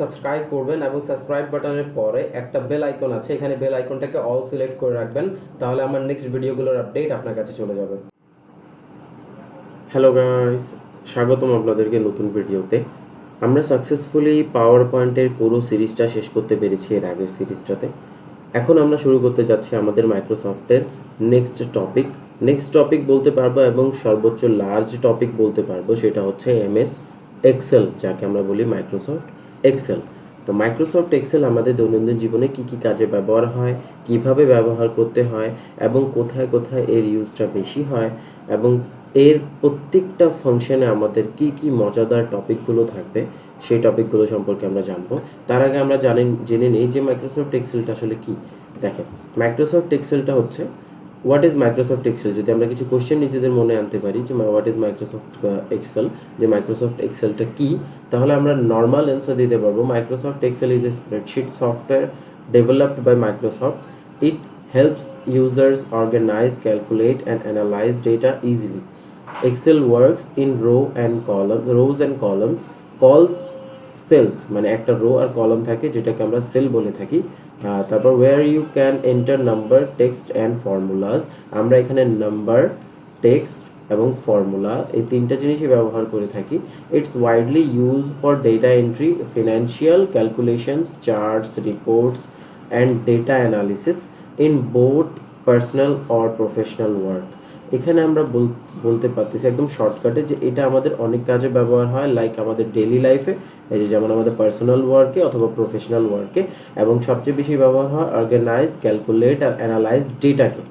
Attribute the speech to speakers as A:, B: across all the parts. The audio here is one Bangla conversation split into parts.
A: সাবস্ক্রাইব করবেন এবং সাবস্ক্রাইব বাটনের পরে একটা বেল আইকন আছে, এখানে বেল আইকনটাকে অল সিলেক্ট করে রাখবেন, তাহলে আমার নেক্সট ভিডিওগুলোর আপডেট আপনার কাছে চলে যাবে। হ্যালো গাইস স্বাগতম আপনাদেরকে নতুন ভিডিওতে আমরা সাকসেসফুলি পাওয়ার পয়েন্টের পুরো সিরিজটা শেষ করতে পেরেছি এর আগের সিরিজটাতে এখন আমরা শুরু করতে যাচ্ছি আমাদের মাইক্রোসফটের নেক্সট টপিক নেক্সট টপিক বলতে পারব এবং সর্বোচ্চ লার্জ টপিক বলতে পারব, সেটা হচ্ছে এমএস এক্সেল যাকে আমরা বলি মাইক্রোসফট। এক্সেল তো মাইক্রোসফট এক্সেল আমাদের দৈনন্দিন জীবনে কি কি কাজে ব্যবহার হয়, কীভাবে ব্যবহার করতে হয় এবং কোথায় কোথায় এর ইউজটা বেশি হয় এবং এর প্রত্যেকটা ফাংশনে আমাদের কি কি মজাদার টপিকগুলো থাকবে, সেই টপিকগুলো সম্পর্কে আমরা জানব। তার আগে আমরা জানেন, জেনে নিই যে মাইক্রোসফট এক্সেলটা আসলে কি। দেখেন মাইক্রোসফট এক্সেলটা হচ্ছে হোয়াট ইজ মাইক্রোসফট এক্সেল যদি আমরা কিছু কোয়েশ্চেন নিজেদের মনে আনতে পারি, যে হোয়াট ইজ মাইক্রোসফট এক্সেল যে মাইক্রোসফট এক্সেলটা কি? তাহলে আমরা নর্মাল অ্যান্সার দিতে পারব Microsoft excel is a spreadsheet software developed by Microsoft it helps users organize calculate and analyze data easily excel works in row and column rows and columns call cells মানে একটা রো আর কলম থাকে, যেটাকে আমরা সেল বলে থাকি। তারপর where you can enter number text and formulas আমরা এখানে নাম্বার টেক্সট এবং ফর্মুলা এই তিনটা জিনিসই ব্যবহার করে থাকি। It's widely use for data entry financial calculations charts reports and data analysis in both personal or professional work এখানে আমরা বল- বলতে পারতেছি একদম শর্টকাটে যে এটা আমাদের অনেক কাজে ব্যবহার হয় লাইক আমাদের ডেলি লাইফে এই যে যেমন আমাদের পার্সোনাল ওয়ার্কে অথবা প্রফেশনাল ওয়ার্কে এবং সবচেয়ে বেশি ব্যবহার হয় অর্গানাইজ ক্যালকুলেট আর অ্যানালাইজ ডেটাকে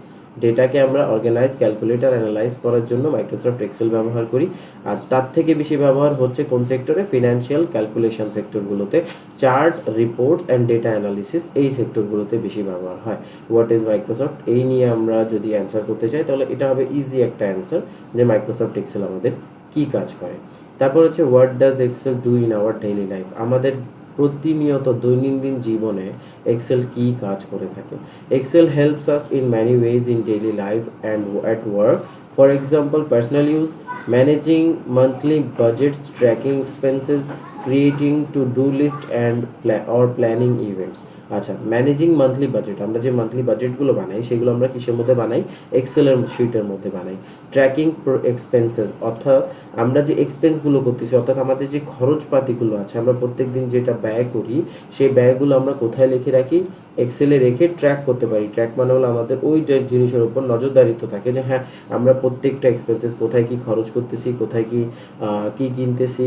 A: ডেটাকে আমরা অর্গানাইজ ক্যালকুলেট আর অ্যানালাইজ করার জন্য মাইক্রোসফট এক্সেল ব্যবহার করি। আর তার থেকে বেশি ব্যবহার হচ্ছে কোন সেক্টরে financial calculation সেক্টরগুলোতে chart reports and data analysis এই সেক্টরগুলোতে বেশি ব্যবহার হয়। হোয়াট ইজ মাইক্রোসফট এই নিয়ে আমরা যদি অ্যান্সার করতে চাই, তাহলে এটা হবে ইজি একটা অ্যান্সার যে মাইক্রোসফট এক্সেল আমাদের কি কাজ করে। তারপর হচ্ছে what does excel do in our daily life আমাদের প্রতিনিয়ত দৈনন্দিন জীবনে এক্সেল কি কাজ করে থাকে? Excel helps us in many ways in daily life and at work for example personal use managing monthly budgets tracking expenses creating to do list and or planning events আচ্ছা ম্যানেজিং মান্থলি বাজেট আমরা যে মান্থলি বাজেটগুলো বানাই, সেগুলো আমরা কিসের মধ্যে বানাই? এক্সেলের শিটের মধ্যে বানাই। ট্র্যাকিং এক্সপেন্সেস অর্থাৎ আমরা যে এক্সপেন্সগুলো করতেছি, অর্থাৎ আমাদের যে খরচপাতিগুলো আছে, আমরা প্রত্যেক দিন যেটা ব্যয় করি, সেই ব্যয়গুলো আমরা কোথায় লিখে রাখি? এক্সেলে রেখে ট্র্যাক করতে পারি। ট্র্যাক মানে হলো আমাদের ওই জিনিসের উপর নজরদারিত্ব থাকে যে হ্যাঁ আমরা প্রত্যেকটা এক্সপেন্সেস কোথায় কি খরচ করতেছি, কোথায় কি কি কিনতেছি,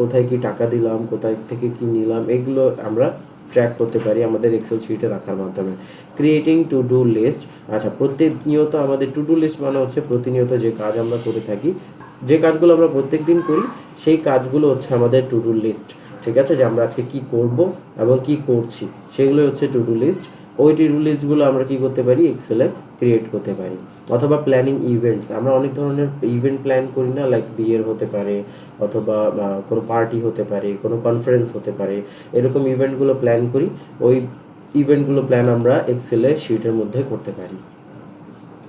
A: কোথায় কি টাকা দিলাম, কোথায় থেকে কি নিলাম, এগুলো আমরা ট্র্যাক করতে পারি আমাদের এক্সেল শিটে রাখার মাধ্যমে। ক্রিয়েটিং টু ডু লিস্ট আচ্ছা প্রতিনিয়ত আমাদের টু ডু লিস্ট মানে হচ্ছে প্রতিনিয়ত যে কাজ আমরা করে থাকি, যে কাজগুলো আমরা প্রত্যেক দিন করি, সেই কাজগুলো হচ্ছে আমাদের টু ডু লিস্ট ঠিক আছে? যে আমরা আজকে কি করব এবং কি করছি সেগুলো হচ্ছে টু ডু লিস্ট ওই টু আমরা কি করতে পারি? এক্সেলে ক্রিয়েট করতে পারি। অথবা প্ল্যানিং ইভেন্টস আমরা অনেক ধরনের ইভেন্ট প্ল্যান করি না লাইক বিয়ের হতে পারে, অথবা কোনো পার্টি হতে পারে, কোনো কনফারেন্স হতে পারে, এরকম ইভেন্টগুলো প্ল্যান করি। ওই ইভেন্টগুলো প্ল্যান আমরা এক্সেলে শিটের মধ্যে করতে পারি।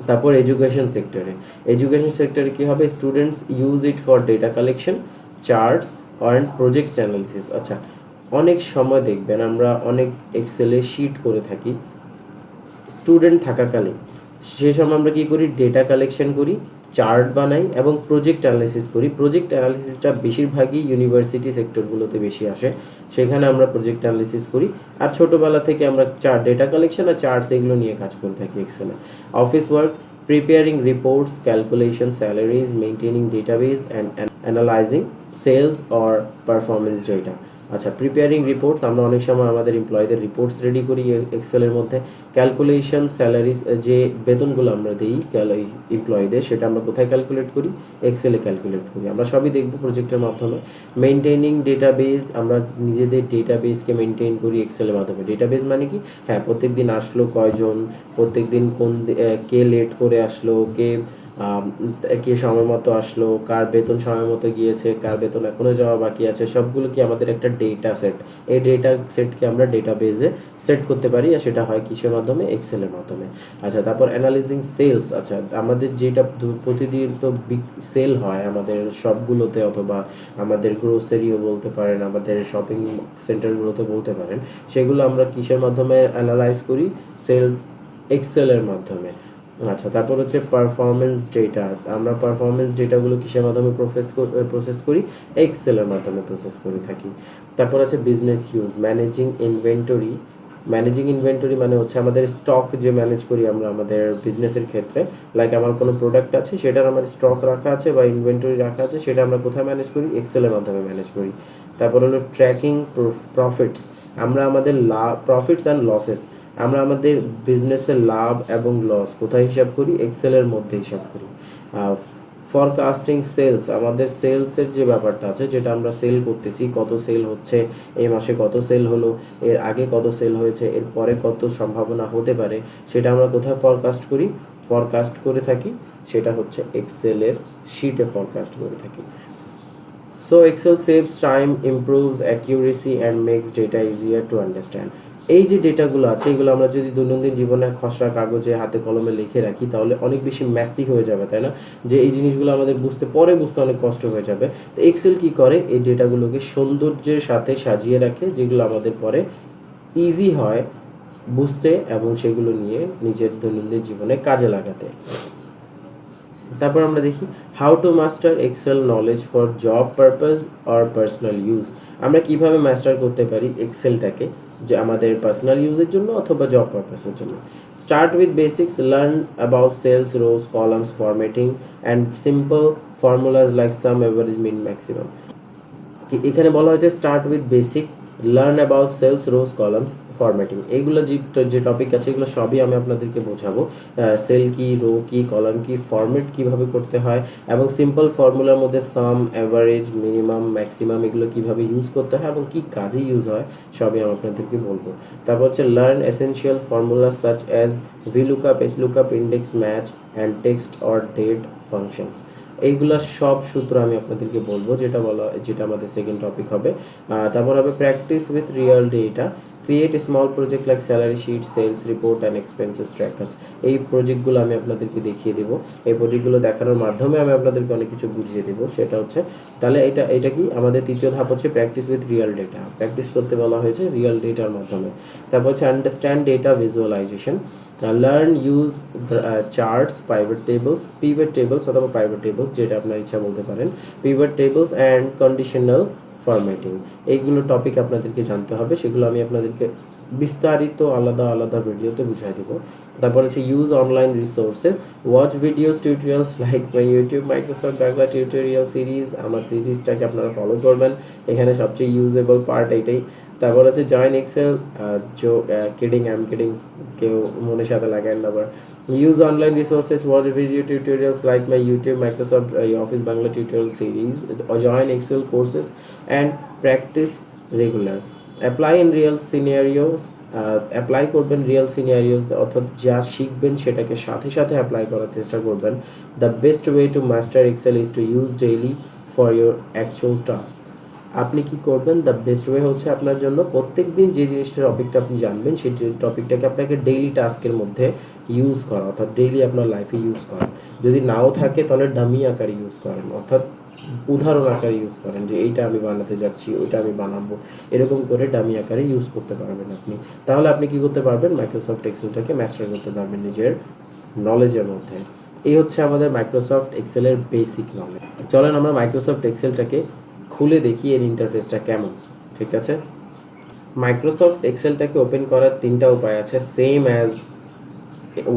A: তারপর এডুকেশন সেক্টরে এডুকেশন সেক্টরে কি হবে? Students use it for data collection charts and projects analysis আচ্ছা অনেক সময় দেখবেন আমরা অনেক এক্সেলে শিট করে থাকি স্টুডেন্ট থাকাকালীন। সে সময় আমরা কি করি? ডেটা কালেকশন করি চার্ট বানাই এবং প্রজেক্ট অ্যানালিসিস করি। প্রজেক্ট অ্যানালিসিসটা বেশিরভাগই ইউনিভার্সিটি সেক্টরগুলোতে বেশি আসে। সেখানে আমরা প্রজেক্ট অ্যানালিসিস করি। আর ছোটোবেলা থেকে আমরা চার্ট ডেটা কালেকশন আর চার্টস এগুলো নিয়ে কাজ করে থাকি এক্সেলে office work preparing reports calculation salaries maintaining database and analysing sales or performance data আচ্ছা প্রিপেয়ারিং রিপোর্টস আমরা অনেক সময় আমাদের এমপ্লয়ীদের রিপোর্টস রেডি করি এক্সেলের মধ্যে। ক্যালকুলেশন স্যালারিজ যে বেতনগুলো আমরা দিই এমপ্লয়ীদের সেটা আমরা কোথায় ক্যালকুলেট করি? এক্সেলে ক্যালকুলেট করি। আমরা সবই দেখব প্রজেক্টের মাধ্যমে। মেনটেনিং ডেটাবেস আমরা নিজেদের ডেটাবেসকে মেনটেন করি এক্সেলের মাধ্যমে। ডেটাবেস মানে কি? হ্যাঁ প্রত্যেক দিন আসলো কয়জন প্রত্যেক দিন কোন কে লেট করে আসলো, কে কে সময় মতো আসলো, কার বেতন সময় মতো গিয়েছে, কার বেতন এখনও যাওয়া বাকি আছে, সবগুলো কি আমাদের একটা ডেটা সেট এই ডেটা সেটকে আমরা ডেটা বেজে সেট করতে পারি, আর সেটা হয় কিসের মাধ্যমে? এক্সেলের মাধ্যমে। আচ্ছা তারপর অ্যানালাইজিং সেলস আচ্ছা আমাদের যেটা প্রতিদিন তো সেল হয় আমাদের সবগুলোতে অথবা আমাদের গ্রোসারিও বলতে পারেন, আমাদের শপিং সেন্টারগুলোতে বলতে পারেন, সেগুলো আমরা কিসের মাধ্যমে অ্যানালাইজ করি? সেলস এক্সেলের মাধ্যমে। আচ্ছা তারপর হচ্ছে পারফরমেন্স ডেটা আমরা পারফরমেন্স ডেটাগুলো কিসের মাধ্যমে প্রসেস প্রসেস করি? এক্সেলের মাধ্যমে প্রসেস করে থাকি। তারপর আছে business use managing inventory managing inventory মানে হচ্ছে আমাদের স্টক যে ম্যানেজ করি আমরা আমাদের বিজনেসের ক্ষেত্রে। লাইক আমার কোনো প্রোডাক্ট আছে, সেটার আমার স্টক রাখা আছে বা ইনভেন্টরি রাখা আছে, সেটা আমরা কোথায় ম্যানেজ করি? এক্সেলের মাধ্যমে ম্যানেজ করি। তারপর হলো ট্র্যাকিং প্রফিটস আমরা আমাদের লা প্রফিটস অ্যান্ড লসেস আমরা আমাদের বিজনেসের লাভ এবং লস কোথায় হিসাব করি? এক্সেলের মধ্যে হিসাব করি। ফরকাস্টিং সেলস আমাদের সেলসের যে ব্যাপারটা আছে যেটা আমরা সেল করতেছি কত সেল হচ্ছে এই মাসে কত সেল হলো এর আগে কত সেল হয়েছে এর পরে কত সম্ভাবনা হতে পারে সেটা আমরা কোথায় ফরকাস্ট করি? ফরকাস্ট করে থাকি সেটা হচ্ছে এক্সেলের শিটে ফরকাস্ট করে থাকি। So Excel saves time, improves accuracy and makes data easier to understand. এই যে ডেটাগুলো আছে, এগুলো আমরা যদি দৈনন্দিন জীবনে খসড়া কাগজে হাতে কলমে লিখে রাখি, তাহলে অনেক বেশি ম্যাসি হয়ে যাবে, তাই না? যে এই জিনিসগুলো আমাদের বুঝতে, পরে বুঝতে অনেক কষ্ট হয়ে যাবে। তো এক্সেল কি করে? এই ডেটাগুলোকে সৌন্দর্যের সাথে সাজিয়ে রাখে, যেগুলো আমাদের পরে ইজি হয় বুঝতে এবং সেগুলো নিয়ে নিজের দৈনন্দিন জীবনে কাজে লাগাতে। তারপর আমরা দেখি how to master excel knowledge for job purpose or personal use আমরা কীভাবে মাস্টার করতে পারি এক্সেলটাকে যে আমাদের পার্সোনাল ইউজের জন্য অথবা জব পারপাসের জন্য। Start with basics learn about cells rows columns formatting and simple formulas like sum average min maximum এখানে বলা হয়েছে start with basic learn about cells rows columns formatting এইগুলো যে যে টপিক আছে, এগুলো সবই আমি আপনাদেরকে বোঝাবো। সেল কি রো কি কলাম কি ফরম্যাট কীভাবে করতে হয়, এবং সিম্পল ফর্মুলার মধ্যে সাম অ্যাভারেজ মিনিমাম ম্যাক্সিমাম এগুলো কীভাবে ইউজ করতে হয়, এবং কি কাজে ইউজ হয়, সবই আমি আপনাদেরকে বলব। তারপর হচ্ছে learn essential formula such as V lookup S lookup index match and text or date functions এইগুলা সব সূত্র আমি আপনাদেরকে বলব, যেটা বলা যেটা আমাদের সেকেন্ড টপিক হবে। তারপর হবে practice with real data create small project like salary sheet sales report and expenses trackers এই প্রজেক্টগুলো আমি আপনাদেরকে দেখিয়ে দেবো। এই প্রজেক্টগুলো দেখানোর মাধ্যমে আমি আপনাদেরকে অনেক কিছু বুঝিয়ে দেবো। সেটা হচ্ছে, তাহলে এটা এটা কি? আমাদের তৃতীয় ধাপ হচ্ছে practice with real data practice করতে বলা হয়েছে রিয়েল ডেটার মাধ্যমে। তারপর হচ্ছে understand data visualization learn use charts private tables pivot tables অথবা প্রাইভেট টেবলস যেটা আপনার ইচ্ছা বলতে পারেন। Pivot tables and conditional formatting এইগুলো টপিক আপনাদেরকে জানতে হবে, সেগুলো আমি আপনাদেরকে বিস্তারিত আলাদা আলাদা ভিডিওতে বুঝাই দেবো। তারপর হচ্ছে use online resources watch videos tutorials like my YouTube Microsoft Bangla tutorial series আমার সিরিজটাকে আপনারা ফলো করবেন। এখানে সবচেয়ে ইউজেবল পার্ট এইটাই তারপর হচ্ছে জয়েন এক্সেল জো কিডিং অ্যাম কিডিং কেউ মনের সাথে লাগান আবার। Use online resources watch video tutorials like my YouTube Microsoft office Bangla tutorial series join excel courses and practice regular apply in real scenarios apply করবেন রিয়েল সিনারিওস অর্থাৎ যা শিখবেন সেটাকে সাথে সাথে অ্যাপ্লাই করার চেষ্টা করবেন। The best way to master excel is to use daily for your actual task আপনি কি করবেন? দ্য বেস্ট ওয়ে হচ্ছে আপনার জন্য প্রত্যেক দিন যে জিনিসটার টপিকটা আপনি জানবেন, সেই টপিকটাকে আপনাকে ডেইলি টাস্কের মধ্যে ইউজ করা, অর্থাৎ ডেইলি আপনার লাইফে ইউজ করা। যদি নাও থাকে, তাহলে ডামি আকারে ইউজ করেন, অর্থাৎ উদাহরণ আকারে ইউজ করেন যে এইটা আমি বানাতে যাচ্ছি, ওইটা আমি বানাবো। এরকম করে ডামি আকারে ইউজ করতে পারবেন আপনি। তাহলে আপনি কি করতে পারবেন? মাইক্রোসফট এক্সেলটাকে মাস্টার করতে পারবেন নিজের নলেজের মধ্যে। এই হচ্ছে আমাদের মাইক্রোসফট এক্সেলের বেসিক নলেজ চলেন আমরা মাইক্রোসফট এক্সেলটাকে খুলে দেখি এর ইন্টারফেসটা কেমন, ঠিক আছে? মাইক্রোসফট এক্সেলটাকে ওপেন করার তিনটা উপায় আছে সেম অ্যাজ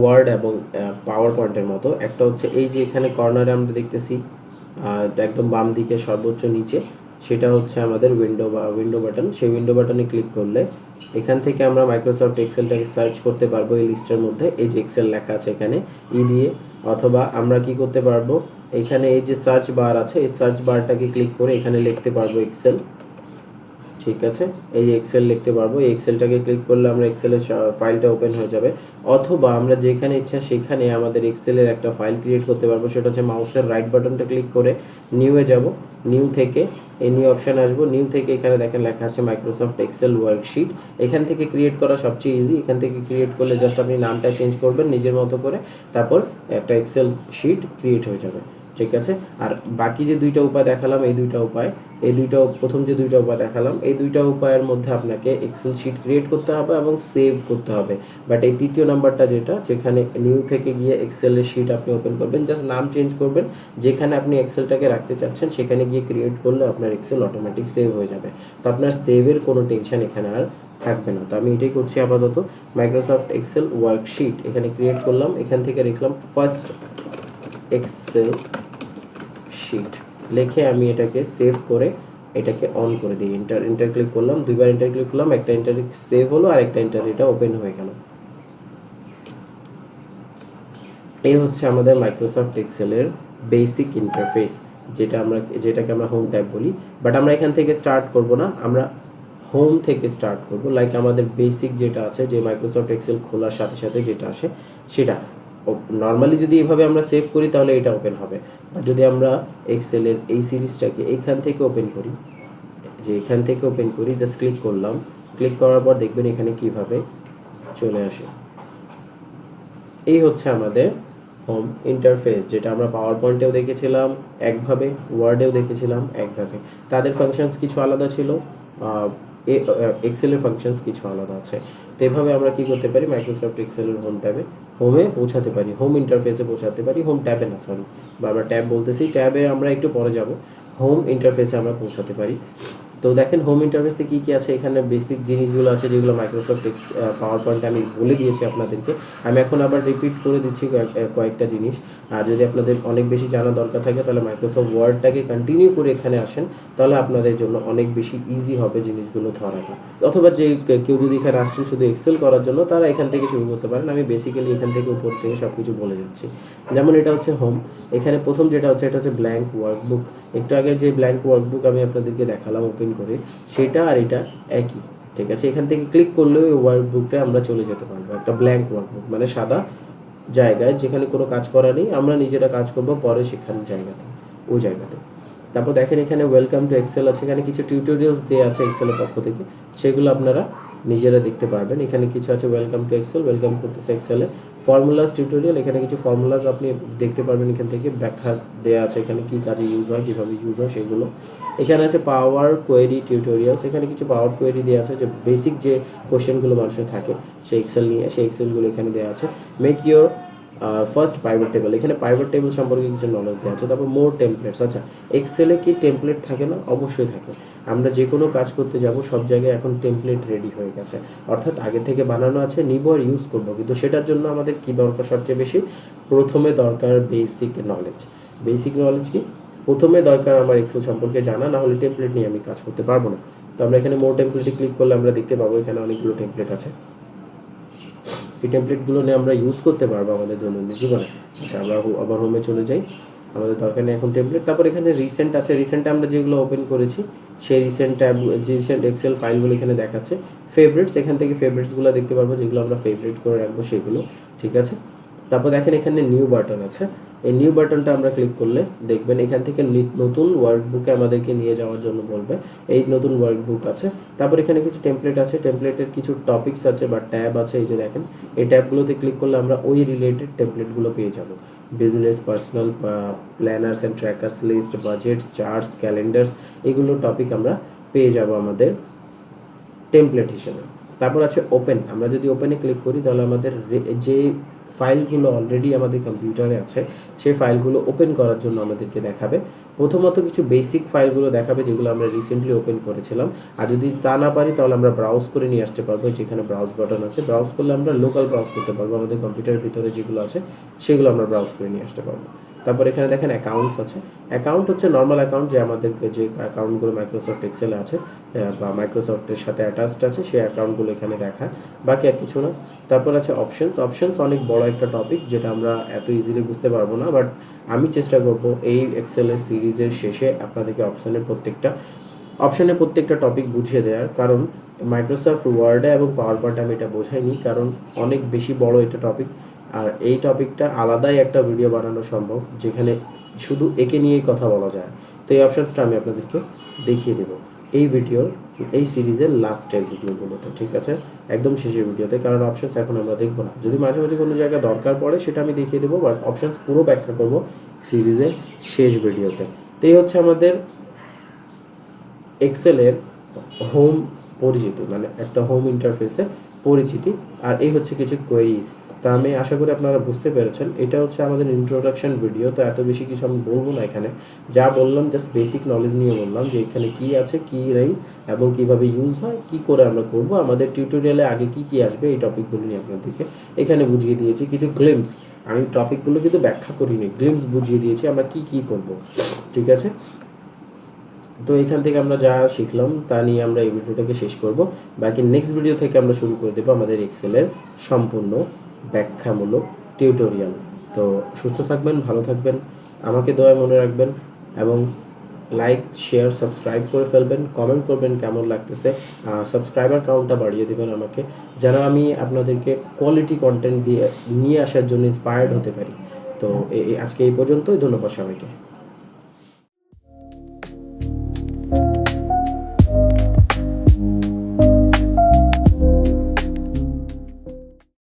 A: ওয়ার্ড এবং পাওয়ার পয়েন্টের মতো। একটা হচ্ছে এই যে এখানে কর্নারে আমরা দেখতেছি একদম বাম দিকে সর্বোচ্চ নিচে, সেটা হচ্ছে আমাদের উইন্ডো বা উইন্ডো বাটন সেই উইন্ডো বাটনে ক্লিক করলে এখান থেকে আমরা মাইক্রোসফট এক্সেলটাকে সার্চ করতে পারব এই লিস্টের মধ্যে। এই যে এক্সেল লেখা আছে এখানে ই দিয়ে। অথবা আমরা কি করতে পারব? এখানে এই যে সার্চ বার আছে, এই সার্চ বারটাকে ক্লিক করে এখানে লিখতে পারব এক্সেল ঠিক আছে? এই এক্সেল লিখতে পারব। এই এক্সেলটাকে ক্লিক করলে আমরা এক্সেলের ফাইলটা ওপেন হয়ে যাবে। অথবা আমরা যেখানে ইচ্ছা সেখানে আমাদের এক্সেলের একটা ফাইল ক্রিয়েট করতে পারব। সেটা হচ্ছে মাউসের রাইট বাটনটা ক্লিক করে নিউয়ে যাব। নিউ থেকে এই নিউ অপশান আসব। নিউ থেকে এখানে দেখেন লেখা আছে মাইক্রোসফট এক্সেল ওয়ার্কশিট এখান থেকে ক্রিয়েট করা সবচেয়ে ইজি এখান থেকে ক্রিয়েট করলে জাস্ট আপনি নামটা চেঞ্জ করবেন নিজের মতো করে। তারপর একটা এক্সেল শিট ক্রিয়েট হয়ে যাবে। ঠিক আছে? আর বাকি যে দুইটা উপায় দেখালাম, এই দুইটা উপায়, এই দুইটা, প্রথম যে দুইটা উপায় দেখালাম, এই দুইটা উপায়ের মধ্যে আপনাকে এক্সেল শিট ক্রিয়েট করতে হবে এবং সেভ করতে হবে। বাট এই তৃতীয় নাম্বারটা যেটা, যেখানে নিউ থেকে গিয়ে এক্সেলের শিট আপনি ওপেন করবেন জাস্ট নাম চেঞ্জ করবেন, যেখানে আপনি এক্সেলটাকে রাখতে চাচ্ছেন, সেখানে গিয়ে ক্রিয়েট করলে আপনার এক্সেল অটোমেটিক সেভ হয়ে যাবে। তো আপনার সেভের কোনো টেনশন এখানে আর থাকবে না। তো আমি এটাই করছি আপাতত। মাইক্রোসফট এক্সেল ওয়ার্কশিট এখানে ক্রিয়েট করলাম। এখান থেকে লিখলাম ফার্স্ট এক্সেল শিট লিখে আমি এটাকে সেভ করে এটাকে অন করে দিই। ইন্টার ইন্টার ক্লিক করলাম, দুইবার ইন্টার ক্লিক করলাম, একটা ইন্টার সেভ হলো আর একটা ইন্টার এটা ওপেন হয়ে গেল। এই হচ্ছে আমাদের মাইক্রোসফট এক্সেলের বেসিক ইন্টারফেস যেটা আমরা, যেটাকে আমরা হোম ট্যাব বলি। বাট আমরা এখান থেকে স্টার্ট করব না, আমরা হোম থেকে স্টার্ট করব। লাইক আমাদের বেসিক যেটা আছে, যে মাইক্রোসফট এক্সেল খোলার সাথে সাথে যেটা আসে, সেটা। নর্মালি যদি এভাবে আমরা সেভ করি, তাহলে এটা ওপেন হবে। আর যদি আমরা এক্সেলের এই সিরিজটাকে এইখান থেকে ওপেন করি, যে এখান থেকে ওপেন করি জাস্ট ক্লিক করলাম। ক্লিক করার পর দেখবেন এখানে কীভাবে চলে আসে। এই হচ্ছে আমাদের হোম ইন্টারফেস যেটা আমরা পাওয়ার পয়েন্টেও দেখেছিলাম একভাবে ওয়ার্ডেও দেখেছিলাম একভাবে। তাদের ফাংশনস কিছু আলাদা ছিল এক্সেলের ফাংশনস কিছু আলাদা আছে। তো এভাবে আমরা কি করতে পারি? মাইক্রোসফট এক্সেলের হোম ট্যাবে হোমে পৌঁছাতে পারি হোম ইন্টারফেসে পৌঁছাতে পারি হোম ট্যাবে না সরি বা আমরা ট্যাব বলতেছি ট্যাবে আমরা একটু পরে যাব। হোম ইন্টারফেসে আমরা পৌঁছাতে পারি। তো দেখেন হোম ইন্টারফেসে কী কী আছে? এখানে বেসিক জিনিসগুলো আছে যেগুলো মাইক্রোসফট এক্স পাওয়ার পয়েন্টে আমি বলে দিয়েছি আপনাদেরকে। আমি এখন আবার রিপিট করে দিচ্ছি কয়েক- কয়েকটা জিনিস। আর যদি আপনাদের অনেক বেশি জানা দরকার থাকে, তাহলে মাইক্রোসফট ওয়ার্ডটাকে কন্টিনিউ করে এখানে আসেন, তাহলে আপনাদের জন্য অনেক বেশি ইজি হবে জিনিসগুলো ধরাটা। অথবা যে কেউ যদি এখানে আসছেন শুধু এক্সেল করার জন্য, তারা এখান থেকে শুরু করতে পারেন। আমি বেসিক্যালি এখান থেকে উপর থেকে সব কিছু বলে যাচ্ছি। যেমন এটা হচ্ছে হোম এখানে প্রথম যেটা হচ্ছে, এটা হচ্ছে ব্ল্যাঙ্ক ওয়ার্কবুক একটু আগে যে ব্ল্যাঙ্ক ওয়ার্কবুক আমি আপনাদেরকে দেখালাম ওপেন করে, সেটা আর এটা একই, ঠিক আছে? এখান থেকে ক্লিক করলেও ওই ওয়ার্কবুকটা আমরা চলে যেতে পারব। একটা ব্ল্যাঙ্ক ওয়ার্কবুক মানে সাদা জায়গায় যেখানে কোনো কাজ করা নেই, আমরা নিজেরা কাজ করব পরে সেখানে জায়গাতে ওই জায়গাতে। তারপর দেখেন এখানে ওয়েলকাম টু এক্সেল আছে, এখানে কিছু টিউটোরিয়ালস দেওয়া আছে এক্সেলের পক্ষ থেকে, সেগুলো আপনারা নিজেরা দেখতে পারবেন। এখানে কিছু আছে ওয়েলকাম টু এক্সেল ওয়েলকাম করতেছে এক্সেলে ফর্মুলাস টিউটোরিয়াল এখানে কিছু ফর্মুলাস আপনি দেখতে পারবেন এখান থেকে, ব্যাখ্যা দেওয়া আছে এখানে কি কাজে ইউজ হয়, কীভাবে ইউজ হয় সেগুলো। এখানে আছে পাওয়ার কোয়েরি টিউটোরিয়ালস এখানে কিছু পাওয়ার কোয়েরি দেওয়া আছে, যে বেসিক যে কোশ্চেনগুলো মানুষের থাকে, সেই এক্সেল নিয়ে, সেই এক্সেলগুলো এখানে দেওয়া আছে। Make your first private table এখানে পাইভট টেবিল সম্পর্কে কিছু নলেজ দেওয়া আছে। তারপর মোর টেমপ্লেটস আচ্ছা এক্সেলে কি টেমপ্লেট থাকে না? অবশ্যই থাকে। আমরা যে কোনো কাজ করতে যাব, সব জায়গায় এখন টেমপ্লেট রেডি হয়ে গেছে। অর্থাৎ আগে থেকে বানানো আছে, নিব আর ইউজ করব। কিন্তু সেটার জন্য আমাদের কি দরকার সবচেয়ে বেশি? প্রথমে দরকার বেসিক নলেজ বেসিক নলেজ কি? প্রথমে দরকার আমার এক্সেল সম্পর্কে জানা, না হলে টেমপ্লেট নিয়ে আমি কাজ করতে পারব না। তো আমরা এখানে মোর টেমপ্লেটে ক্লিক করলে আমরা দেখতে পাবো এখানে অনেকগুলো টেমপ্লেট আছে। এই টেমপ্লেটগুলো নিয়ে আমরা ইউজ করতে পারব আমাদের দৈনন্দিন জীবনে। আচ্ছা আমরা আবার হোমে চলে যাই। আমাদের দরকার নেই এখন টেমপ্লেট তারপর এখানে রিসেন্ট আছে। রিসেন্ট আমরা যেগুলো ওপেন করেছি সেই রিসেন্ট ট্যাব রিসেন্ট এক্সেল ফাইলগুলো এখানে দেখাচ্ছে। ফেভারিটস এখান থেকে ফেভারিটসগুলো দেখতে পারব, যেগুলো আমরা ফেভারিট করে রাখব সেগুলো, ঠিক আছে? তারপর দেখেন এখানে নিউ বাটন আছে। এই নিউ বাটনটা আমরা ক্লিক করলে দেখবেন এখান থেকে নতুন ওয়ার্কবুকে আমাদেরকে নিয়ে যাওয়ার জন্য বলবে। এই নতুন ওয়ার্কবুক আছে। তারপর এখানে কিছু টেমপ্লেট আছে। টেমপ্লেটের কিছু টপিকস আছে বা ট্যাব আছে, এই যে দেখেন। এই ট্যাবগুলোতে ক্লিক করলে আমরা ওই রিলেটেড টেমপ্লেটগুলো পেয়ে যাব। Business personal planners and trackers list budgets charts calendars এগুলো টপিক আমরা পেয়ে যাব আমাদের টেমপ্লেট হিসেবে। তারপর আছে ওপেন আমরা যদি ওপেনে ক্লিক করি, তাহলে আমাদের যে ফাইলগুলো অলরেডি আমাদের কম্পিউটারে আছে, সেই ফাইলগুলো ওপেন করার জন্য আমাদেরকে দেখাবে। প্রথমত কিছু বেসিক ফাইলগুলো দেখাবে যেগুলো আমরা রিসেন্টলি ওপেন করেছিলাম। আর যদি তা না পারি, তাহলে আমরা ব্রাউজ করে নিয়ে আসতে পারব, যেখানে ব্রাউজ বাটন আছে। ব্রাউজ করলে আমরা লোকাল ব্রাউজ করতে পারব। আমাদের কম্পিউটারের ভিতরে যেগুলো আছে, সেগুলো আমরা ব্রাউজ করে নিয়ে আসতে পারব। তারপর এখানে দেখেন অ্যাকাউন্টস আছে। অ্যাকাউন্ট হচ্ছে নর্মাল অ্যাকাউন্ট যে আমাদের যে অ্যাকাউন্টগুলো মাইক্রোসফট এক্সেলে আছে বা মাইক্রোসফটের সাথে অ্যাটাচড আছে, সেই অ্যাকাউন্টগুলো এখানে দেখা। বাকি আর কিছু না। তারপর আছে অপশনস অপশনস অনেক বড় একটা টপিক যেটা আমরা এত ইজিলি বুঝতে পারব না বাট আমি চেষ্টা করব এই এক্সেলের সিরিজের শেষে আপনাদেরকে অপশনের প্রত্যেকটা অপশনে প্রত্যেকটা টপিক বুঝিয়ে দেওয়ার। কারণ মাইক্রোসফট ওয়ার্ডে এবং পাওয়ার পয়েন্টে আমি এটা বোঝাইনি, কারণ অনেক বেশি বড় এটা টপিক আর এই টপিকটা আলাদাই একটা ভিডিও বানানো সম্ভব, যেখানে শুধু একে নিয়েই কথা বলা যায়। তো এই অপশনসটা আমি আপনাদেরকে দেখিয়ে দেবো। এই ভিডিওর এই সিরিজের লাস্টের ভিডিওগুলোতে ঠিক আছে? একদম শেষের ভিডিওতে কারণ অপশনস এখন আমরা দেখব না। যদি মাঝে মাঝে কোনো জায়গায় দরকার পড়ে, সেটা আমি দেখিয়ে দেবো বাট অপশানস পুরো ব্যাখ্যা করব সিরিজের শেষ ভিডিওতে তো এই হচ্ছে আমাদের এক্সেলের হোম পরিচিতি মানে একটা হোম ইন্টারফেসে পরিচিতি। আর এই হচ্ছে কিছু কোয়েরিজ তা আমি আশা করি আপনারা বুঝতে পেরেছেন। এটা হচ্ছে আমাদের ইন্ট্রোডাকশন ভিডিও তো এত বেশি কিছু আমি বলব না এখানে। যা বললাম জাস্ট বেসিক নলেজ নিয়ে বললাম যে এখানে কি আছে, কি নেই, এবং কীভাবে ইউজ হয়, কি করে আমরা করব, আমাদের টিউটোরিয়ালে আগে কি কি আসবে, এই টপিকগুলো নিয়ে আপনাদেরকে এখানে বুঝিয়ে দিয়েছি কিছু গ্লিমস আমি টপিকগুলো কিন্তু ব্যাখ্যা করিনি গ্লিমস বুঝিয়ে দিয়েছি আমরা কি কি করব, ঠিক আছে? তো এখান থেকে আমরা যা শিখলাম, তা নিয়ে আমরা এই ভিডিওটাকে শেষ করব। বাকি নেক্সট ভিডিও থেকে আমরা শুরু করে দেবো আমাদের এক্সেলের সম্পূর্ণ ব্যাখ্যামূলক টিউটোরিয়াল। তো সুস্থ থাকবেন, ভালো থাকবেন, আমাকে দয়া মনে রাখবেন এবং লাইক, শেয়ার, সাবস্ক্রাইব করে ফেলবেন, কমেন্ট করবেন কেমন লাগতেছে সাবস্ক্রাইবার কাউন্টটা বাড়িয়ে দেবেন আমাকে, যেন আমি আপনাদেরকে কোয়ালিটি কন্টেন্ট দিয়ে, নিয়ে আসার জন্য ইন্সপায়ার্ড হতে পারি। তো আজকে এই পর্যন্তই, ধন্যবাদ সবাইকে।